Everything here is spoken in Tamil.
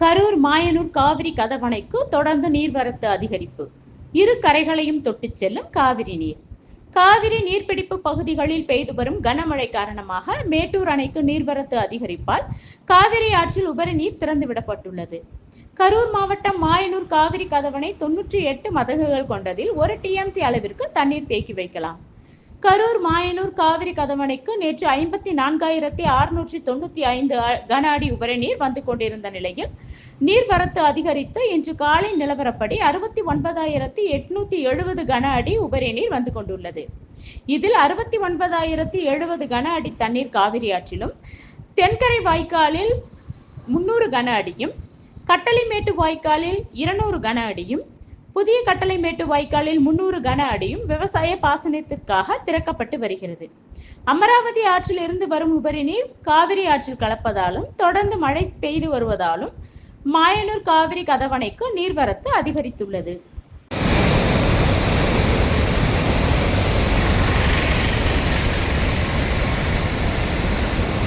கரூர் மாயனூர் காவிரி கதவணைக்கு தொடர்ந்து நீர்வரத்து அதிகரிப்பு. இரு கரைகளையும் தொட்டுச் செல்லும் காவிரி நீர். காவிரி நீர்பிடிப்பு பகுதிகளில் பெய்து வரும் கனமழை காரணமாக மேட்டூர் அணைக்கு நீர்வரத்து அதிகரிப்பால் காவிரி ஆற்றில் உபரி நீர் திறந்துவிடப்பட்டுள்ளது. கரூர் மாவட்டம் மாயனூர் காவிரி கதவணை தொன்னூற்றி எட்டு மதகுகள் கொண்டதில் ஒரு டிஎம்சி அளவிற்கு தண்ணீர் தேக்கி வைக்கலாம். கரூர் மாயனூர் காவிரி கதவணைக்கு நேற்று ஐம்பத்தி நான்காயிரத்தி அறுநூற்றி தொண்ணூத்தி ஐந்து கன அடி உபரி நீர் வந்து கொண்டிருந்த நிலையில் நீர்வரத்து அதிகரித்து இன்று காலை நிலவரப்படி அறுபத்தி ஒன்பதாயிரத்தி எட்நூத்தி எழுபது கன அடி உபரி நீர் வந்து கொண்டுள்ளது. இதில் அறுபத்தி ஒன்பதாயிரத்தி எழுபது கன அடி தண்ணீர் காவிரி ஆற்றிலும் தென்கரை வாய்க்காலில் முன்னூறு கன அடியும் கட்டளைமேட்டு வாய்க்காலில் இருநூறு கன அடியும் புதிய கட்டளைமேட்டு வாய்க்காலில் முன்னூறு கன அடியும் விவசாய பாசனத்திற்காக திறக்கப்பட்டு வருகிறது. அமராவதி ஆற்றில் இருந்து வரும் உபரி நீர் காவிரி ஆற்றில் கலப்பதாலும் தொடர்ந்து மழை பெய்து வருவதாலும் மாயனூர் காவிரி கதவணைக்கு நீர்வரத்து அதிகரித்துள்ளது.